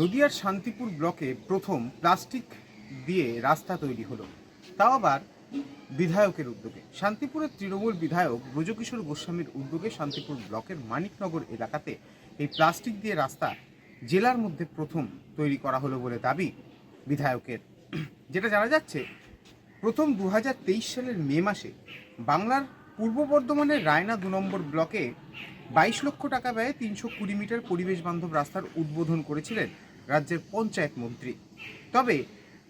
নদিয়ার শান্তিপুর ব্লকে প্রথম প্লাস্টিক দিয়ে রাস্তা তৈরি হলো। তাও আবার বিধায়কের উদ্যোগে। শান্তিপুরের তৃণমূল বিধায়ক ব্রজকিশোর গোস্বামীর উদ্যোগে শান্তিপুর ব্লকের মানিকনগর এলাকাতে এই প্লাস্টিক দিয়ে রাস্তা জেলার মধ্যে প্রথম তৈরি করা হলো বলে দাবি বিধায়কের। যেটা জানা যাচ্ছে, প্রথম দু হাজার তেইশ সালের মে মাসে বাংলার পূর্ব বর্ধমানের রায়না দু নম্বর ব্লকে বাইশ লক্ষ টাকা ব্যয়ে তিনশো কুড়ি মিটার পরিবেশ বান্ধব রাস্তার উদ্বোধন করেছিলেন রাজ্যের পঞ্চায়েত মন্ত্রী। তবে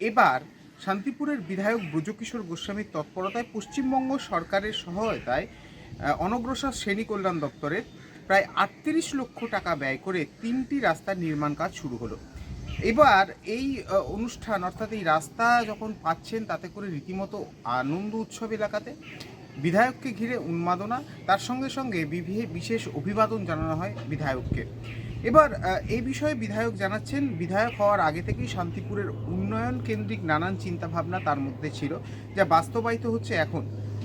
এবার শান্তিপুরের বিধায়ক ব্রজকিশোর গোস্বামীর তৎপরতায় পশ্চিমবঙ্গ সরকারের সহায়তায় অনগ্রসর শ্রেণি কল্যাণ দপ্তরের প্রায় আটত্রিশ লক্ষ টাকা ব্যয় করে তিনটি রাস্তার নির্মাণ কাজ শুরু হলো। এবার এই অনুষ্ঠান অর্থাৎ এই রাস্তা যখন পাচ্ছেন তাতে করে রীতিমতো আনন্দ উৎসব এলাকাতে। বিধায়ককে ঘিরে উন্মাদনা, তার সঙ্গে সঙ্গে বিশেষ অভিবাদন জানানো হয় বিধায়ককে। এবার এই বিষয়ে বিধায়ক জানাচ্ছেন, বিধায়ক হওয়ার আগে থেকেই শান্তিপুরের উন্নয়ন কেন্দ্রিক নানান চিন্তাভাবনা তার মধ্যে ছিল, যা বাস্তবায়িত হচ্ছে এখন।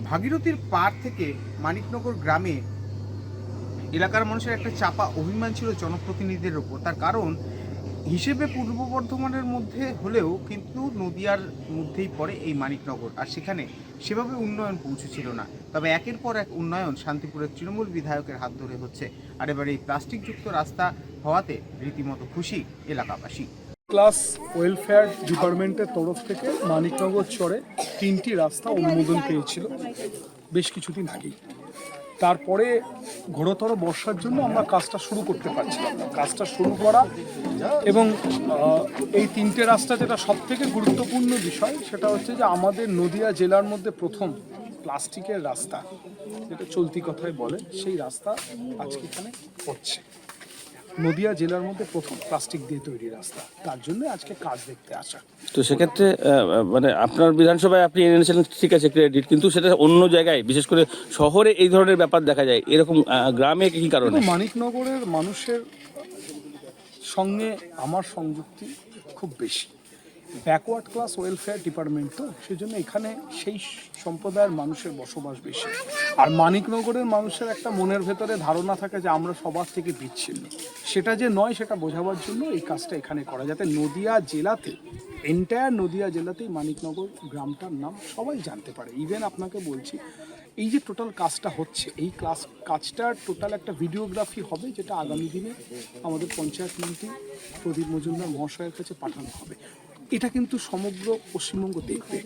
ভাগীরথীর পার থেকে মানিকনগর গ্রামে এলাকার মানুষের একটা চাপা অভিমান ছিল জনপ্রতিনিধিদের ওপর তার কারণ হিসেবে পূর্ব বর্ধমানের মধ্যে হলেও কিন্তু নদিয়ার মধ্যেই পড়ে এই মানিকনগর। আর সেখানে সেভাবে উন্নয়ন পৌঁছেছিল না। তবে একের পর এক উন্নয়ন শান্তিপুরের তৃণমূল বিধায়কের হাত ধরে হচ্ছে। আর এবার এই প্লাস্টিকযুক্ত রাস্তা হওয়াতে রীতিমতো খুশি এলাকাবাসী। ক্লাস ওয়েলফেয়ার ডিপার্টমেন্টের তরফ থেকে মানিকনগর চরে তিনটি রাস্তা অনুমোদন পেয়েছিল। বেশ কিছুদিন আগেই। তারপরে ঘোরতর বর্ষার জন্য আমরা কাজটা শুরু করতে পারছিলাম না। কাজটা শুরু করা এবং এই তিনটে রাস্তা যেটা সব থেকে গুরুত্বপূর্ণ বিষয়, সেটা হচ্ছে যে আমাদের নদিয়া জেলার মধ্যে প্রথম প্লাস্টিকের রাস্তা, যেটা চলতি কথায় বলে, সেই রাস্তা আজকে এখানে হচ্ছে। নদিয়া জেলার মধ্যে প্রথম প্লাস্টিক দিয়ে তৈরি রাস্তা। তার জন্য আজকে কাজ দেখতে আসা। তো সেক্ষেত্রে মানে আপনার বিধানসভায় আপনি এনেছিলেন ঠিক আছে ক্রেডিট কিন্তু সেটা অন্য জায়গায় বিশেষ করে শহরে এই ধরনের ব্যাপার দেখা যায়। এরকম গ্রামে কি কারণে? মানিকনগরের মানুষের সঙ্গে আমার সংযুক্তি খুব বেশি। ব্যাকওয়ার্ড ক্লাস ওয়েলফেয়ার ডিপার্টমেন্ট তো, সেজন্য এখানে সেই সম্প্রদায়ের মানুষের বসবাস বেশি। আর মানিকনগরের মানুষের একটা মনের ভেতরে ধারণা থাকে যে আমরা সবার থেকে বিচ্ছিন্ন। সেটা যে নয়, সেটা বোঝাবার জন্য এই কাজটা এখানে করা যাতে নদিয়া জেলাতে এন্টায়ার নদিয়া জেলাতেই মানিকনগর গ্রামটার নাম সবাই জানতে পারে। ইভেন আপনাকে বলছি, এই যে টোটাল কাজটা হচ্ছে, এই ক্লাস কাজটার টোটাল একটা ভিডিওগ্রাফি হবে, যেটা আগামী দিনে আমাদের পঞ্চায়েত মন্ত্রী প্রদীপ মজুমদার মহাশয়ের কাছে পাঠানো হবে। এটা কিন্তু সমগ্র পশ্চিমবঙ্গ দেখবে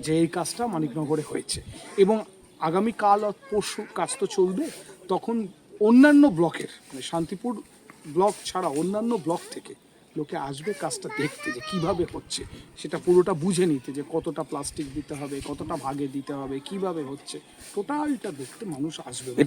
যে এই কাজটা মানিকনগরে হয়েছে। এবং আগামী কাল আর পরশু কাজ তো চলবে, তখন অন্যান্য ব্লকের মানে শান্তিপুর ব্লক ছাড়া অন্যান্য ব্লক থেকে লোকে আসবে কাজটা দেখতে, যে কীভাবে হচ্ছে। সেটা পুরোটা বুঝে নিতে যে কতটা প্লাস্টিক দিতে হবে, কতটা ভাগে দিতে হবে, কীভাবে হচ্ছে। টোটালটা দেখতে মানুষ আসবে।